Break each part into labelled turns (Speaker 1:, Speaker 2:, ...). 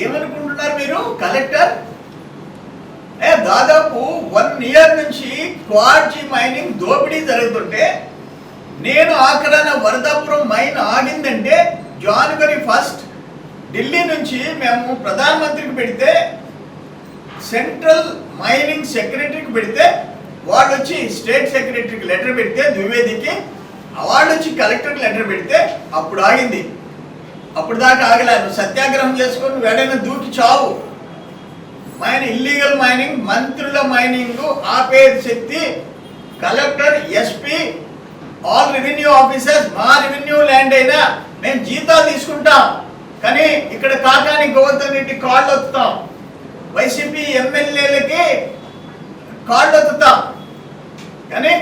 Speaker 1: ఏమనుకుంటున్నారు మీరు? కలెక్టర్? ఏ దాదాపు వన్ ఇయర్ నుంచి క్వార్జీ మైనింగ్ దోపిడీ జరుగుతుంటే నేను ఆఖరణ వరదాపురం మైన్ ఆగిందంటే జనవరి ఫస్ట్ ఢిల్లీ నుంచి మేము ప్రధానమంత్రికి పెడితే సెంట్రల్ మైనింగ్ సెక్రటరీకి పెడితే వాళ్ళు వచ్చి స్టేట్ సెక్రటరీకి లెటర్ పెడితే ద్వివేదికి వాళ్ళు వచ్చి కలెక్టర్కి లెటర్ పెడితే అప్పుడు ఆగింది. అప్పుడు దాకా ఆగలేదు. సత్యాగ్రహం చేసుకొని వెడన దూకి చావు. మైన ఇల్లీగల్ మైనింగ్ మంత్రుల మైనింగ్ ఆపే శక్తి collector SP all revenue officers మా రెవెన్యూ ల్యాండ్ అయినా మేము జీతాలు తీసుకుంటాం. కానీ ఇక్కడ కాకాని గోవర్ధన్ రెడ్డి కాళ్ళు వత్తుతాం వైసీపీ ఎమ్మెల్యేలకి కాళ్ళు వత్తుతాం కానీ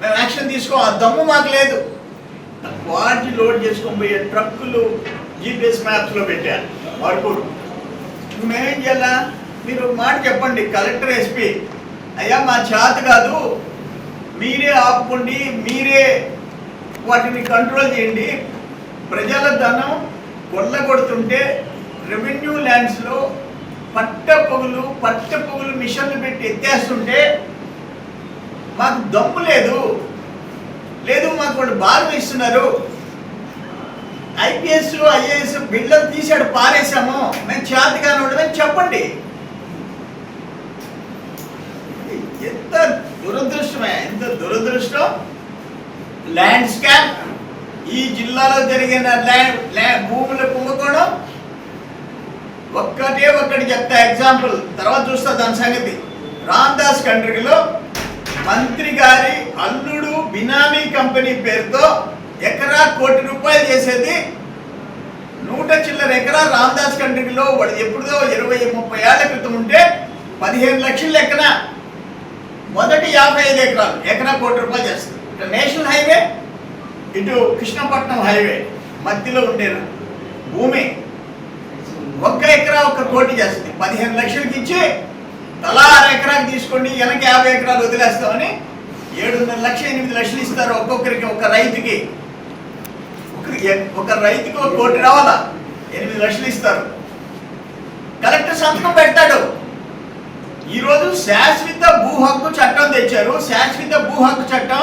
Speaker 1: మేము యాక్షన్ తీసుకో. ఆ దమ్ము మాకు లేదు. క్వాలిటీ లోడ్ చేసుకొని పోయే ట్రక్కులు జీపీఎస్ మ్యాప్స్లో పెట్టారు. వర్కౌట్ మేమేం చేయాలా? మీరు మాట చెప్పండి కలెక్టర్ ఎస్పీ. అయ్యా మా చేత కాదు. మీరే ఆపుకోండి మీరే వాటిని కంట్రోల్ చేయండి. ప్రజల ధనం కొల్లగొడుతుంటే రెవెన్యూ ల్యాండ్స్లో పట్ట పొగులు పట్ట పొగులు మిషన్లు పెట్టి ఎత్తేస్తుంటే మాకు దమ్ము లేదు. లేదు మాకు వాళ్ళు బాధ ఇస్తున్నారు. ఐపీఎస్ ఐఏఎస్ బిల్డర్ తీసాడు పారేశాము. మేము చేతగానే ఉండదని చెప్పండి. ఎంత దురదృష్టమే ఎంత దురదృష్టం. ల్యాండ్ స్కామ్ ఈ జిల్లాలో జరిగిన ల్యాండ్ ల్యాండ్ భూముల కుంభకోణం. ఒక్కటే ఒక్కటి చెప్తా ఎగ్జాంపుల్. తర్వాత చూస్తా దాని సంగతి. రామ్దాస్ కంట్రీలో మంత్రి గారి అల్లుడు బినామీ కంపెనీ పేరుతో ఎకరా కోటి రూపాయలు చేసేది నూట చిల్లర ఎకరా రామదాస్ కంట్రీలో వాడు ఎప్పుడుదో ఇరవై ముప్పై ఏళ్ళ క్రితం ఉంటే పదిహేను లక్షల లెక్కన మొదటి యాభై ఐదు ఎకరాలు. ఎకరా కోటి రూపాయలు చేస్తుంది. ఇటు నేషనల్ హైవే ఇటు కృష్ణపట్నం హైవే మధ్యలో ఉండే భూమి. ఒక్క ఎకరా ఒక కోటి చేస్తుంది. పదిహేను లక్షలకి ఇచ్చి తలా అర ఎకరాకి తీసుకోండి వెనక యాభై ఎకరాలు వదిలేస్తామని ఏడున్నర లక్ష ఎనిమిది లక్షలు ఇస్తారు ఒక్కొక్కరికి ఒక రైతుకి. ఒక రైతుకు రైతుకి ఒక కోటి రావాలా? ఎనిమిది లక్షలు ఇస్తారు. కలెక్టర్ సంతకం పెడతాడు. ఈరోజు శాశ్వత భూ హక్కు చట్టం తెచ్చారు. శాశ్వత భూ హక్కు చట్టం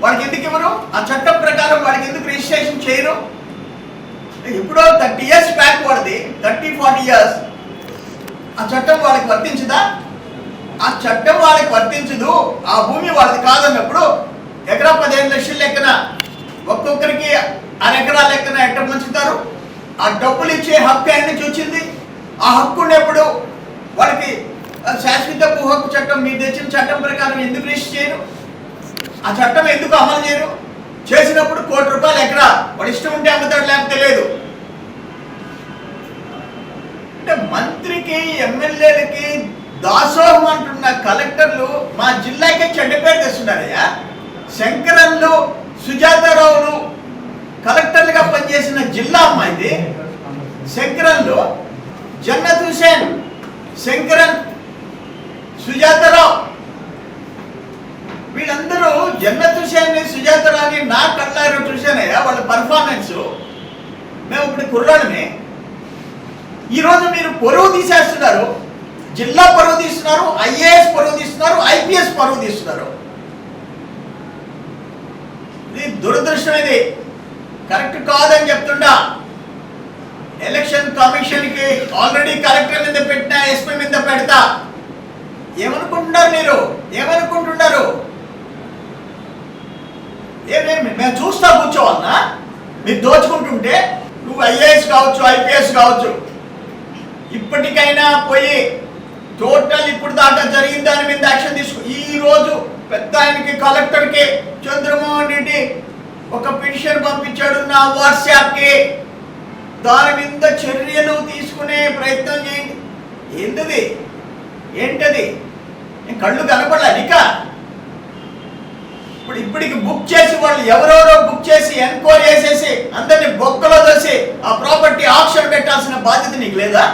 Speaker 1: వాడికి ఎందుకు ఇవ్వరు? ఆ చట్టం ప్రకారం వాడికి ఎందుకు రిజిస్ట్రేషన్ చేయరు? ఎప్పుడో థర్టీ ఇయర్స్ బ్యాక్ వాడిది థర్టీ ఫార్టీ ఇయర్స్. ఆ చట్టం వాళ్ళకి వర్తించదా? ఆ చట్టం వాళ్ళకి వర్తించదు. ఆ భూమి వాళ్ళది కాదన్నప్పుడు ఎకరా పదిహేను లక్షల లెక్కన ఒక్కొక్కరికి అరెకరా లెక్కన ఎక్కడ పంచుతారు? ఆ డబ్బులు ఇచ్చే హక్కు ఆయన నుంచి వచ్చింది ఆ హక్కు ఉండేప్పుడు వాళ్ళకి శాశ్వత భూహక్కు చట్టం మీరు తెచ్చిన చట్టం ప్రకారం ఎందుకు రిజిస్టర్ చేయరు? ఆ చట్టం ఎందుకు అమలు చేయరు? చేసినప్పుడు కోటి రూపాయలు ఎకరా వాడు ఇష్టం ఉంటే అమ్ముతాడు లేకపోతే లేదు. అంటే మంత్రికి ఎమ్మెల్యేలకి దాసోహం అంటున్న కలెక్టర్లు మా జిల్లాకే చెడ్డ పేరు తెస్తున్నారయ్యా. శంకరన్లు సుజాతారావును కలెక్టర్లుగా పనిచేసిన జిల్లా అమ్మాయిది. శంకరన్లో. జన్నత్ హుసేన్ శంకరన్. సుజాతారావు వీళ్ళందరూ జన్నత్ హుసేన్ సుజాతారావుని నా కళ్ళారు చూశానయ్యా వాళ్ళ పర్ఫార్మెన్స్ మేము ఇప్పుడు కుర్రాడమే ఈరోజు మీరు పొరువు తీసేస్తున్నారు. జిల్లా పరువు తీస్తున్నారు ఐఏఎస్ పరువు తీస్తున్నారు ఐపీఎస్ పరువు తీస్తున్నారు. ఇది దురదృష్టం ఇది కరెక్ట్ కాదని చెప్తుండా? ఎలక్షన్ కమిషన్కి ఆల్రెడీ కలెక్టర్ మీద పెట్టినా ఎస్పీ మీద పెడతా? ఏమనుకుంటున్నారు మీరు? ఏమనుకుంటున్నారు? ఏమేమి మేము చూస్తా కూర్చోవాలన్నా మీరు దోచుకుంటుంటే నువ్వు ఐఏఎస్ కావచ్చు ఐపీఎస్ కావచ్చు ఇప్పటికైనా పోయి టోటల్ ఇప్పుడు దాకా జరిగిన దాని మీద యాక్షన్ తీసుకు. ఈ రోజు పెద్ద ఆయనకి కలెక్టర్కి చంద్రమోహన్ రెడ్డి ఒక పిటిషన్ పంపించాడు నా వాట్సాప్కి. దాని మీద చర్యలు తీసుకునే ప్రయత్నం చేయండి. ఏంటది? ఏంటది? నేను కళ్ళు కనపడలే నిక? ఇప్పుడు ఇప్పటికి బుక్ చేసి వాళ్ళు ఎవరెవరో బుక్ చేసి ఎన్క్వైరీ చేసేసి అందరిని బొక్కలో దోసి ఆ ప్రాపర్టీ ఆప్షన్ పెట్టాల్సిన బాధ్యత నీకు లేదా?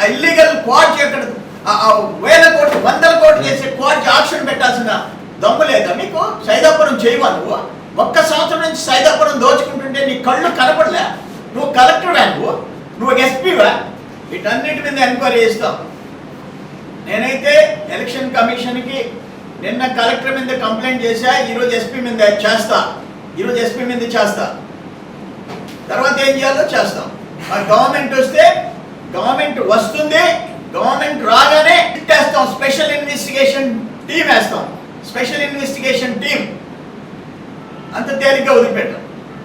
Speaker 1: ఆ ఇల్లీగల్ క్వార్జ్ ఎక్కడ వేల కోట్లు వందల కోట్లు చేసే కోర్టు ఆప్షన్ పెట్టాల్సిన దమ్ము లేదా మీకు? సైదాపురం చేయవా నువ్వు? ఒక్క సంవత్సరం నుంచి సైదాపురం దోచుకుంటుంటే నీ కళ్ళు కనపడలే. నువ్వు కలెక్టరా నువ్వు? నువ్వు ఎస్పీవా వీటన్నిటి మీద ఎంక్వైరీ చేస్తాం. నేనైతే ఎలక్షన్ కమిషన్కి నిన్న కలెక్టర్ మీద కంప్లైంట్ చేశా ఈరోజు ఎస్పీ మీద చేస్తా. ఈరోజు ఎస్పీ మీద చేస్తా. తర్వాత ఏం చేయాలో చేస్తాం. ఆ గవర్నమెంట్ వస్తే గవర్నమెంట్ వస్తుంది స్పెషల్ ఇన్వెస్టిగేషన్ టీం వేస్తాం. స్పెషల్ ఇన్వెస్టిగేషన్ టీం అంత తేలిగ్గా వదిలిపెట్టాం.